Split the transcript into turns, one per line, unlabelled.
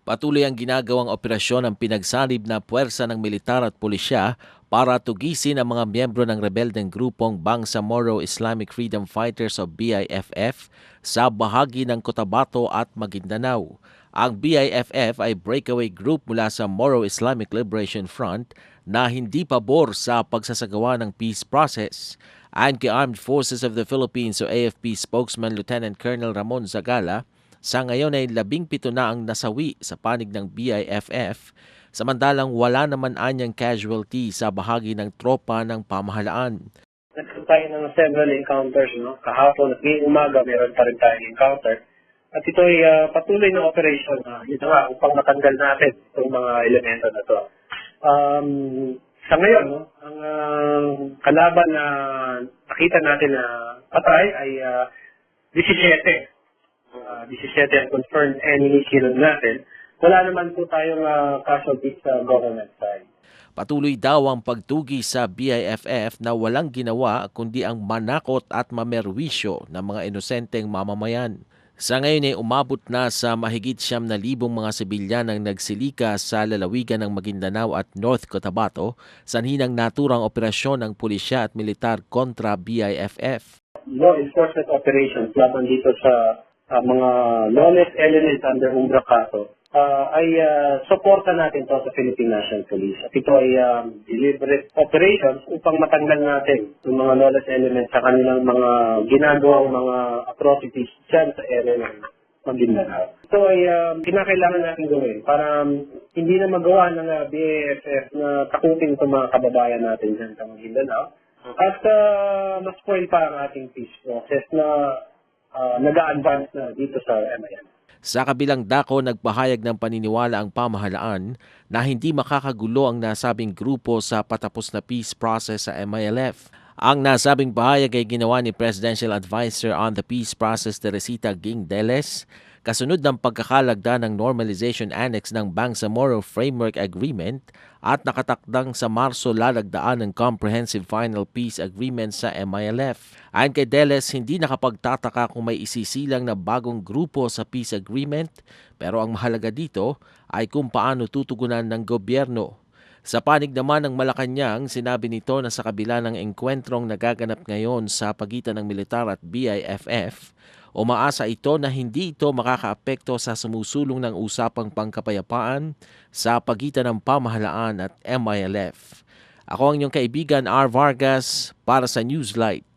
Patuloy ang ginagawang operasyon ng pinagsalib na puwersa ng militar at pulisya para tugisin ang mga miyembro ng rebeldeng grupong Bangsamoro Islamic Freedom Fighters o BIFF sa bahagi ng Cotabato at Maguindanao. Ang BIFF ay breakaway group mula sa Moro Islamic Liberation Front na hindi pabor sa pagsasagawa ng peace process. Ayon Armed Forces of the Philippines o AFP spokesman Lieutenant Colonel Ramon Zagala, sa ngayon ay labing pito na ang nasawi sa panig ng BIFF, samantalang wala naman anyang casualty sa bahagi ng tropa ng pamahalaan.
Nagkaroon tayo ng several encounters, no? Kahapon at ngayong umaga, meron pa rin tayong encounter. At ito ay ah, patuloy na operation na yun na nga, upang matanggal natin itong mga elemento na to. Um, sa ngayon, no, ang ah, kalaban na nakita natin na patay ay ah, 17. Uh, 17 ang confirmed enemy killed natin. Wala naman po tayong ah, casualties sa government side.
Patuloy daw ang pagtugi sa BIFF na walang ginawa kundi ang manakot at mamerwisyo ng mga inosenteng mamamayan. Sa ngayon ay umabot na sa mahigit siyam na libong mga sibilyan ang nagsilika sa lalawigan ng Maguindanao at North Cotabato sa hinang naturang operasyon ng pulisya at militar kontra BIFF.
law enforcement operations laban dito sa ah, mga lawless elements under Umbra Caso ah, ay uh, suporta natin to sa Philippine National Police. At ito ay um, deliberate operations upang matanggal natin yung mga lawless elements sa kanilang mga ginagawang mga atrocities dyan sa area ng Maguindanao. Ito ay um, kinakailangan natin gawin para um, hindi na magawa ng uh, BAFF na takutin itong mga kababayan natin dyan sa Maguindanao. At uh, mas spoil pa ang ating peace process na uh, nag-a-advance na dito sa MIM.
Sa kabilang dako, nagpahayag ng paniniwala ang pamahalaan na hindi makakagulo ang nasabing grupo sa patapos na peace process sa MILF. Ang nasabing pahayag ay ginawa ni Presidential Advisor on the Peace Process Teresita Ging Deles kasunod ng pagkakalagda ng Normalization Annex ng Bangsamoro Framework Agreement at nakatakdang sa Marso lalagdaan ng Comprehensive Final Peace Agreement sa MILF. Ayon kay Deles, hindi nakapagtataka kung may isisilang na bagong grupo sa peace agreement pero ang mahalaga dito ay kung paano tutugunan ng gobyerno. Sa panig naman ng Malacanang, sinabi nito na sa kabila ng engkwentrong nagaganap ngayon sa pagitan ng militar at BIFF, umaasa ito na hindi ito makakaapekto sa sumusulong ng usapang pangkapayapaan sa pagitan ng pamahalaan at MILF. Ako ang inyong kaibigan R. Vargas para sa Newslight.